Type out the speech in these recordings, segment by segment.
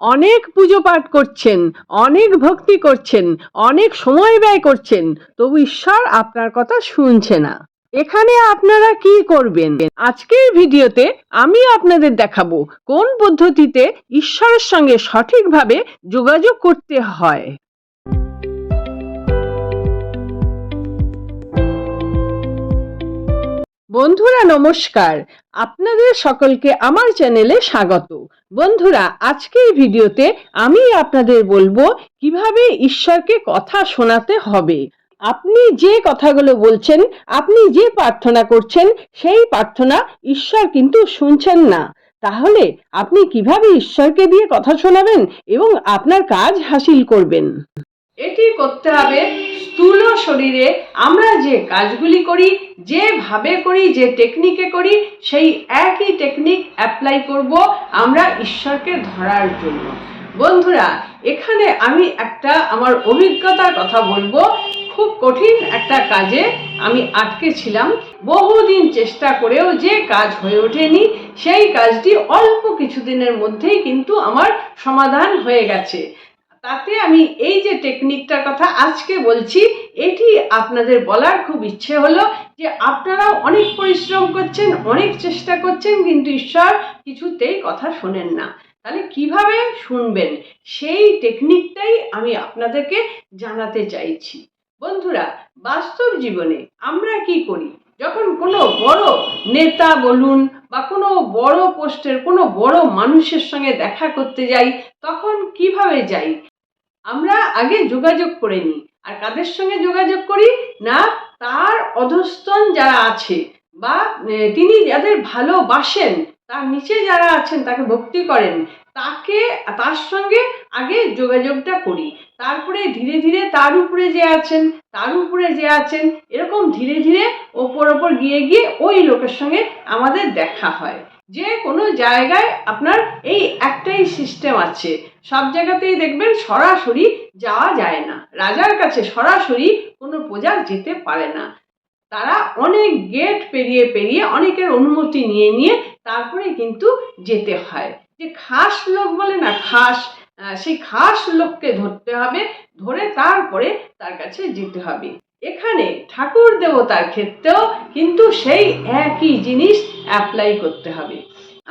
অনেক পুজো পাঠ করছেন, অনেক ভক্তি করছেন, অনেক সময় ব্যয় করছেন, তবু ঈশ্বর আপনার কথা শুনছে না। এখানে আপনারা কি করবেন? আজকের ভিডিওতে আমি আপনাদের দেখাবো কোন পদ্ধতিতে ঈশ্বরের সঙ্গে সঠিকভাবে যোগাযোগ করতে হয়। বন্ধুরা, নমস্কার। আপনাদের সকলকে আমার চ্যানেলে স্বাগত। বন্ধুরা, আজকের ভিডিওতে আমি আপনাদের বলব কীভাবে ঈশ্বরকে কথা শোনাতে হবে। আপনি যে কথাগুলো বলছেন, আপনি যে প্রার্থনা করছেন, সেই প্রার্থনা ঈশ্বর কিন্তু শুনছেন না। তাহলে আপনি কীভাবে ঈশ্বরকে দিয়ে কথা শোনাবেন এবং আপনার কাজ হাসিল করবেন? এটি করতে হবে স্থূল শরীরে আমরা যে কাজগুলি করি যেভাবে করি, যে টেকনিকে করি, সেই একই টেকনিক অ্যাপ্লাই করব আমরা ঈশ্বরকে ধরার জন্য। বন্ধুরা, এখানে আমি একটা আমার অভিজ্ঞতার কথা বলব। খুব কঠিন একটা কাজে আমি আটকে ছিলাম। বহুদিন চেষ্টা করেও যে কাজ হয়ে ওঠেনি, সেই কাজটি অল্প কিছুদিনের মধ্যেই কিন্তু আমার সমাধান হয়ে গেছে। তাতে আমি এই যে টেকনিকটার কথা আজকে বলছি, এটি আপনাদের বলার খুব ইচ্ছে হলো যে আপনারাও অনেক পরিশ্রম করছেন, অনেক চেষ্টা করছেন, কিন্তু ঈশ্বর কিছুতেই কথা শোনেন না। তাহলে কীভাবে শুনবেন? সেই টেকনিকটাই আমি আপনাদেরকে জানাতে চাইছি। বন্ধুরা, বাস্তব জীবনে আমরা কি করি? যখন কোনো বড় নেতা বলুন বা কোনো বড় পোস্টের, কোনো বড় মানুষের সঙ্গে দেখা করতে যাই, তখন কীভাবে যাই? আমরা আগে যোগাযোগ করে নিই। আর কাদের সঙ্গে যোগাযোগ করি? না, তার অধস্তন যারা আছে বা তিনি যাদের ভালোবাসেন, তার নিচে যারা আছেন, তাকে ভক্তি করেন, তাকে, তার সঙ্গে আগে যোগাযোগটা করি। তারপরে ধীরে ধীরে তার উপরে যে আছেন, তার উপরে যে আছেন, এরকম ধীরে ধীরে ওপর ওপর গিয়ে গিয়ে ওই লোকের সঙ্গে আমাদের দেখা হয়। যে কোনো জায়গায় আপনার এই একটাই সিস্টেম আছে সব জায়গাতেই দেখবেন সরাসরি যাওয়া যায় না। রাজার কাছে সরাসরি কোনো প্রজা যেতে পারে না। তারা অনেক গেট পেরিয়ে পেরিয়ে অনেকের অনুমতি নিয়ে নিয়ে তারপরে কিন্তু যেতে হয়। যে খাস লোক বলে না, খাস সেই খাস লোককে ধরতে হবে, ধরে তারপরে তার কাছে যেতে হবে। এখানে ঠাকুর দেবতার ক্ষেত্রেও কিন্তু সেই একই জিনিস অ্যাপ্লাই করতে হবে।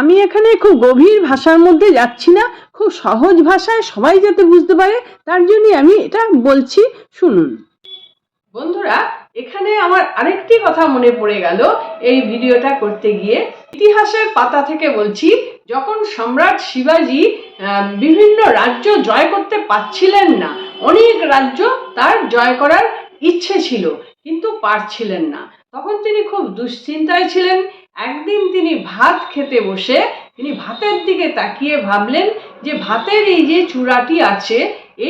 আমি এখানে খুব গভীর ভাষার মধ্যে যাচ্ছি না, খুব সহজ ভাষায় সবাই যাতে বুঝতে পারে, তার জন্য আমি এটা বলছি, শুনুন। বন্ধুরা, এখানে আমার আরেকটি কথা মনে পড়ে গেল এই ভিডিওটা করতে গিয়ে। ইতিহাসের পাতা থেকে বলছি, যখন সম্রাট শিবাজি বিভিন্ন রাজ্য জয় করতে পারছিলেন না, অনেক রাজ্য তার জয় করার ইচ্ছে ছিল, কিন্তু পারছিলেন না। তখন তিনি খুব দুশ্চিন্তায় ছিলেন একদিন তিনি ভাত খেতে বসে তিনি ভাতের দিকে তাকিয়ে ভাবলেন যে ভাতের এই যে চূড়াটি আছে,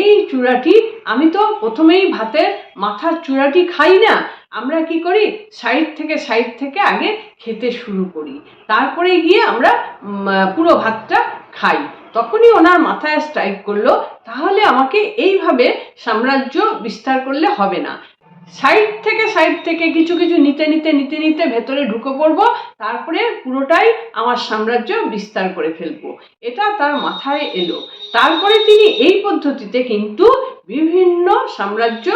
এই চূড়াটি আমি তো প্রথমেই ভাতের মাথার চূড়াটি খাই না। আমরা কি করি? সাইড থেকে সাইড থেকে আগে খেতে শুরু করি। তারপরে গিয়ে আমরা পুরো ভাতটা খাই। তখনই ওনার মাথায় স্ট্রাইক করল, তাহলে আমাকে এইভাবে সাম্রাজ্য বিস্তার করলে হবে না। সাইড থেকে সাইড থেকে কিছু কিছু নিতে নিতে নিতে নিতে ভেতরে ঢুকে পড়ব, তারপরে পুরোটাই আমার সাম্রাজ্য বিস্তার করে ফেলব। এটা তার মাথায় এলো। তারপরে তিনি এই পদ্ধতিতে কিন্তু বিভিন্ন সাম্রাজ্য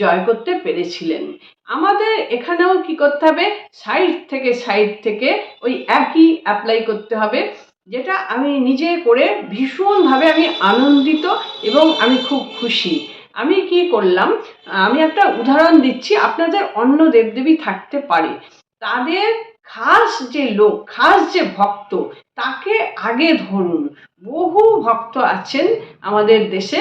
জয় করতে পেরেছিলেন। আমাদের এখানেও কি করতে হবে? সাইড থেকে সাইড থেকে ওই একই অ্যাপ্লাই করতে হবে, যেটা আমি নিজে করে ভীষণভাবে আমি আনন্দিত এবং আমি খুব খুশি। আমি কি করলাম? আমি একটা উদাহরণ দিচ্ছি, আপনাদের অন্য দেবদেবী থাকতে পারে। তাদের খাস যে লোক, খাস যে ভক্ত, তাকে আগে ধরুন। বহু ভক্ত আছেন আমাদের দেশে,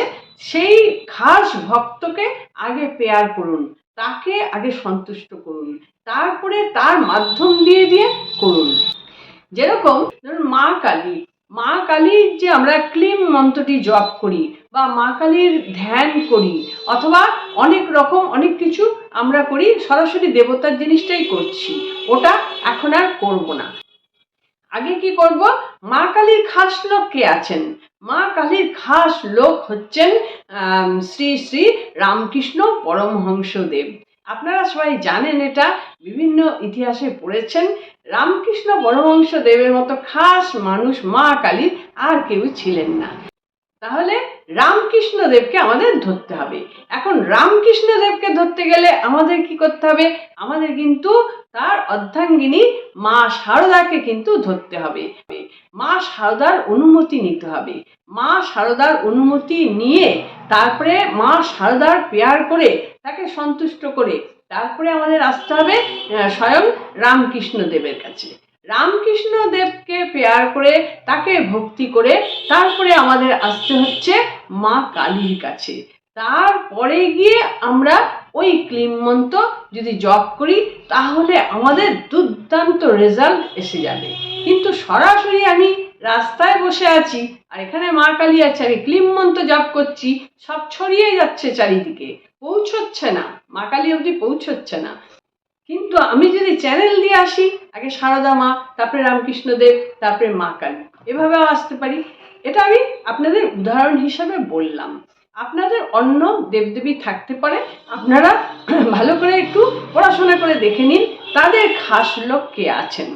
সেই খাস ভক্তকে আগে পেয়ার করুন, তাকে আগে সন্তুষ্ট করুন, তারপরে তার মাধ্যম দিয়ে দিয়ে করুন। যেরকম ধরুন মা কালী, মা কালীর যে আমরা ক্লিম মন্ত্রটি জপ করি বা মা কালীর ধ্যান করি, অথবা অনেক রকম, অনেক কিছু আমরা করি, সরাসরি দেবতার জিনিসটাই করছি। ওটা এখন আর করব না। আগে কি করব? মা কালীর খাস লোক কে আছেন? মা কালীর খাস লোক হচ্ছেন শ্রী শ্রী রামকৃষ্ণ পরমহংসদেব। আপনারা সবাই জানেন এটা, বিভিন্ন ইতিহাসে পড়েছেন। রামকৃষ্ণ পরমহংস দেবের মতো খাস মানুষ মা কালীর আর কেউ ছিলেন না। তাহলে রামকৃষ্ণ দেবকে আমাদের ধরতে হবে। এখন রামকৃষ্ণ দেবকে ধরতে গেলে আমাদের কি করতে হবে? আমাদের কিন্তু তার অর্ধাঙ্গিনী মা শারদাকে কিন্তু ধরতে হবে। মা শারদার অনুমতি নিতে হবে। মা শারদার অনুমতি নিয়ে তারপরে মা শারদার পেয়ার করে তাকে সন্তুষ্ট করে তারপরে আমাদের আসতে হবে স্বয়ং রামকৃষ্ণ দেবের কাছে। রামকৃষ্ণ দেবকে পেয়ার করে, তাকে ভক্তি করে, তারপরে আমাদের আসতে হচ্ছে মা কালীর কাছে। তারপরে গিয়ে আমরা ওই ক্লিম মন্ত্র যদি জপ করি, তাহলে আমাদের দুর্দান্ত রেজাল্ট এসে যাবে। কিন্তু সরাসরি আমি রাস্তায় বসে আছি, আর এখানে মা কালী আছে, আমি ক্লিম মন্ত্র জপ করছি, সব ছড়িয়ে যাচ্ছে চারিদিকে। পৌঁছচ্ছে না। মা কালী অবধি পৌঁছচ্ছে না। কিন্তু আমি যদি চ্যানেল দিয়ে আসি, আগে সারদা মা, তারপরে রামকৃষ্ণ দেব তারপরে মা কালী। এভাবেও আসতে পারি। এটা আমি আপনাদের উদাহরণ হিসাবে বললাম। আপনাদের অন্য দেবদেবী থাকতে পারে। আপনারা ভালো করে একটু পড়াশোনা করে দেখে নিন, তাদের খাস লোক কে আছেন।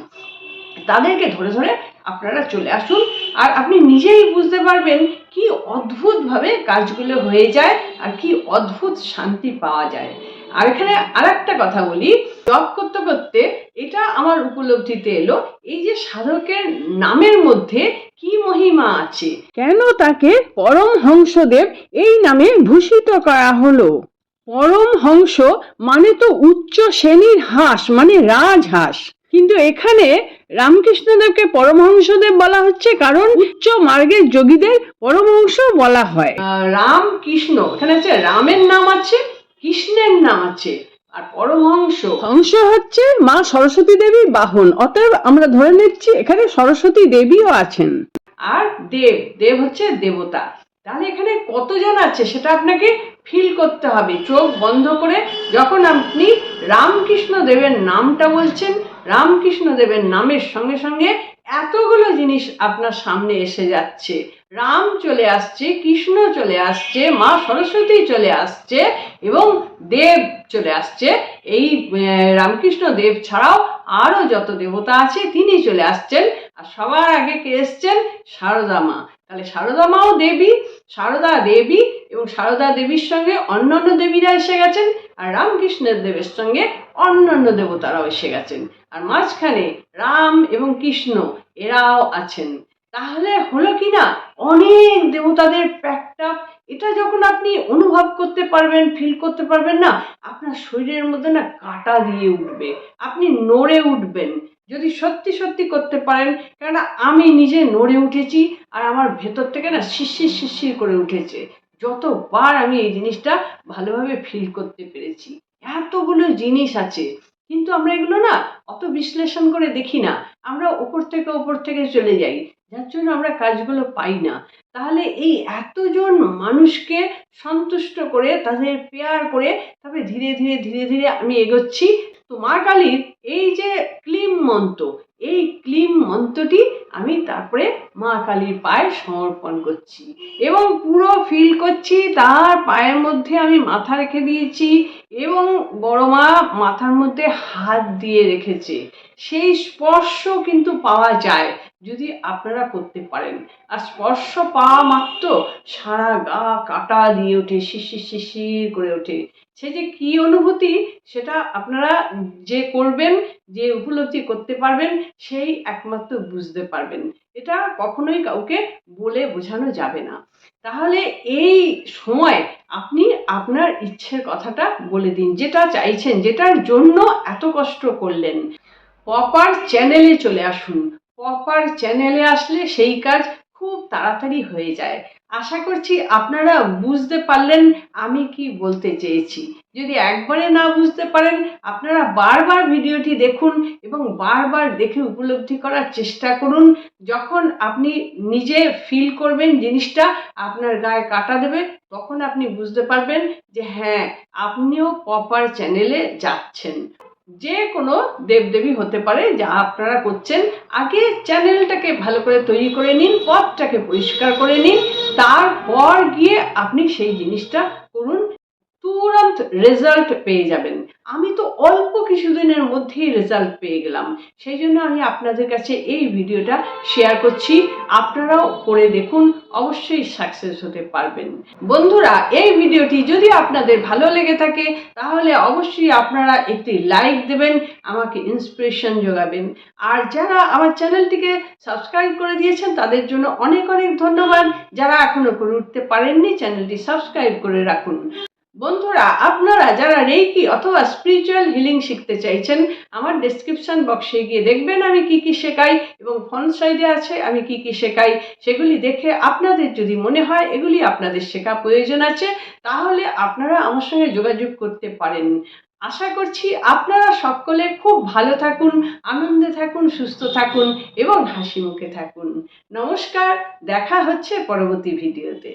তাদেরকে ধরে ধরে আপনারা চলে আসুন, আর আপনি নিজেই বুঝতে পারবেন কি অদ্ভুতভাবে কাজগুলো হয়ে যায় আর কি অদ্ভুত শান্তি পাওয়া যায়। আর এখানে আর একটা কথা বলি। জব করতে করতে এটা আমার উপলব্ধিতে এলো। এই যে সাধকের নামের মধ্যে কি মহিমা আছে? কেন তাকে পরমহংসদেব এই নামে ভূষিত করা হলো? পরমহংস মানে তো উচ্চ শ্রেণির হাঁস মানে রাজহাঁস। কিন্তু এখানে রামকৃষ্ণদেবকে পরমহংসদেব বলা হচ্ছে কারণ উচ্চ মার্গের যোগীদের পরমহংস বলা হয়। রামকৃষ্ণ, এখানে আছে রামের নাম আছে কৃষ্ণের নাম আছে আর পরমহংস। হংস হচ্ছে মা সরস্বতী দেবীর বাহন অতএব আমরা ধরে নিচ্ছি এখানে সরস্বতী দেবীও আছেন। আর দেব দেব হচ্ছে দেবতা। তাহলে এখানে কতজন আছে সেটা আপনাকে ফিল করতে হবে। চোখ বন্ধ করে যখন আপনি রামকৃষ্ণ দেবের নামটা বলছেন রামকৃষ্ণ দেবের নামের সঙ্গে সঙ্গে এতগুলো জিনিস আপনার সামনে এসে যাচ্ছে। রাম চলে আসছে, কৃষ্ণ চলে আসছে, মা সরস্বতী চলে আসছে এবং দেব চলে আসছে। এই রামকৃষ্ণ দেব ছাড়াও আরও যত দেবতা আছে তিনি চলে আসছেন। আর সবার আগে কে এসছেন? সারদা মা। তাহলে সারদা মাও দেবী, সারদা দেবী এবং সারদা দেবীর সঙ্গে অন্যান্য দেবীরা এসে গেছেন আর রামকৃষ্ণের দেবের সঙ্গে অন্যান্য দেবতারাও এসে গেছেন। আর মাঝখানে রাম এবং কৃষ্ণ এরাও আছেন। তাহলে হলো কি না অনেক দেবতাদের প্যাকটাপ এটা যখন আপনি অনুভব করতে পারবেন ফিল করতে পারবেন না, আপনার শরীরের মধ্যে না কাটা দিয়ে উঠবে। আপনি নড়ে উঠবেন। যদি সত্যি সত্যি করতে পারেন, কেননা আমি নিজে নড়ে উঠেছি আর আমার ভেতর থেকে না শিরশির শিরশির করে উঠেছে। যতবার আমি এই জিনিসটা ভালোভাবে ফিল করতে পেরেছি, এতগুলো জিনিস আছে। কিন্তু আমরা এগুলো না অত বিশ্লেষণ করে দেখি না। আমরা ওপর থেকে ওপর থেকে চলে যাই। যার জন্য আমরা কাজগুলো পাই না। তাহলে এই এতজন মানুষকে সন্তুষ্ট করে, তাদের পেয়ার করে তবে ধীরে ধীরে ধীরে ধীরে আমি এগোচ্ছি। তো মা কালীর এই যে ক্লিম মন্ত্র, এই ক্লিম মন্ত্রটি আমি তারপরে মা কালীর পায়ে সমর্পণ করছি এবং পুরো ফিল করছি, তার পায়ের মধ্যে আমি মাথা রেখে দিয়েছি এবং বড় মা মাথার মধ্যে হাত দিয়ে রেখেছে। সেই স্পর্শ কিন্তু পাওয়া যায়। যদি আপনারা করতে পারেন। আর স্পর্শ পাওয়া মাত্র সারা গা কাটা দিয়ে ওঠে শিশির শিশির করে ওঠে। সে যে কি অনুভূতি, সেটা আপনারা যে করবেন, যে উপলব্ধি করতে পারবেন, সেই একমাত্র বুঝতে পারবেন। এটা কখনোই কাউকে বলে বোঝানো যাবে না। তাহলে এই সময় আপনি আপনার ইচ্ছের কথাটা বলে দিন, যেটা চাইছেন, যেটার জন্য এত কষ্ট করলেন। প্রপার চ্যানেলে চলে আসুন। প্রপার চ্যানেলে আসলে সেই কাজ খুব তাড়াতাড়ি হয়ে যায়। আশা করছি আপনারা বুঝতে পারলেন আমি কি বলতে চেয়েছি। যদি একবারে না বুঝতে পারেন, আপনারা বারবার ভিডিওটি দেখুন এবং বারবার দেখে উপলব্ধি করার চেষ্টা করুন। যখন আপনি নিজে ফিল করবেন জিনিসটা, আপনার গায়ে কাটা দেবে, তখন আপনি বুঝতে পারবেন যে হ্যাঁ আপনিও প্রপার চ্যানেলে যাচ্ছেন। যে কোনো দেবদেবী হতে পারে যা আপনারা করছেন, আগে চ্যানেলটাকে ভালো করে তৈরি করে নিন, পথটাকে পরিষ্কার করে নিন, তারপর গিয়ে আপনি সেই জিনিসটা করুন। তুরন্ত রেজাল্ট পেয়ে যাবেন। আমি তো অল্প কিছুদিনের মধ্যেই রেজাল্ট পেয়ে গেলাম। সেই জন্য আমি আপনাদের কাছে এই ভিডিওটা শেয়ার করছি। আপনারাও করে দেখুন, অবশ্যই সাকসেস হতে পারবেন। বন্ধুরা, এই ভিডিওটি যদি আপনাদের ভালো লেগে থাকে, তাহলে অবশ্যই আপনারা একটি লাইক দেবেন, আমাকে ইন্সপিরেশন যোগাবেন। আর যারা আমার চ্যানেলটিকে সাবস্ক্রাইব করে দিয়েছেন, তাদের জন্য অনেক অনেক ধন্যবাদ। যারা এখনও করে উঠতে পারেননি, চ্যানেলটি সাবস্ক্রাইব করে রাখুন। বন্ধুরা, আপনারা যারা রেইকি অথবা স্পিরিচুয়াল হিলিং শিখতে চাইছেন, আমার ডেসক্রিপশন বক্সে গিয়ে দেখবেন আমি কি কি শেখাই এবং ফোন সাইডে আছে, আমি কি কি শেখাই, সেগুলি দেখে আপনাদের যদি মনে হয় এগুলি আপনাদের শেখা প্রয়োজন আছে, তাহলে আপনারা আমার সঙ্গে যোগাযোগ করতে পারেন। আশা করছি আপনারা সকলে খুব ভালো থাকুন, আনন্দে থাকুন, সুস্থ থাকুন এবং হাসি মুখে থাকুন। নমস্কার, দেখা হচ্ছে পরবর্তী ভিডিওতে।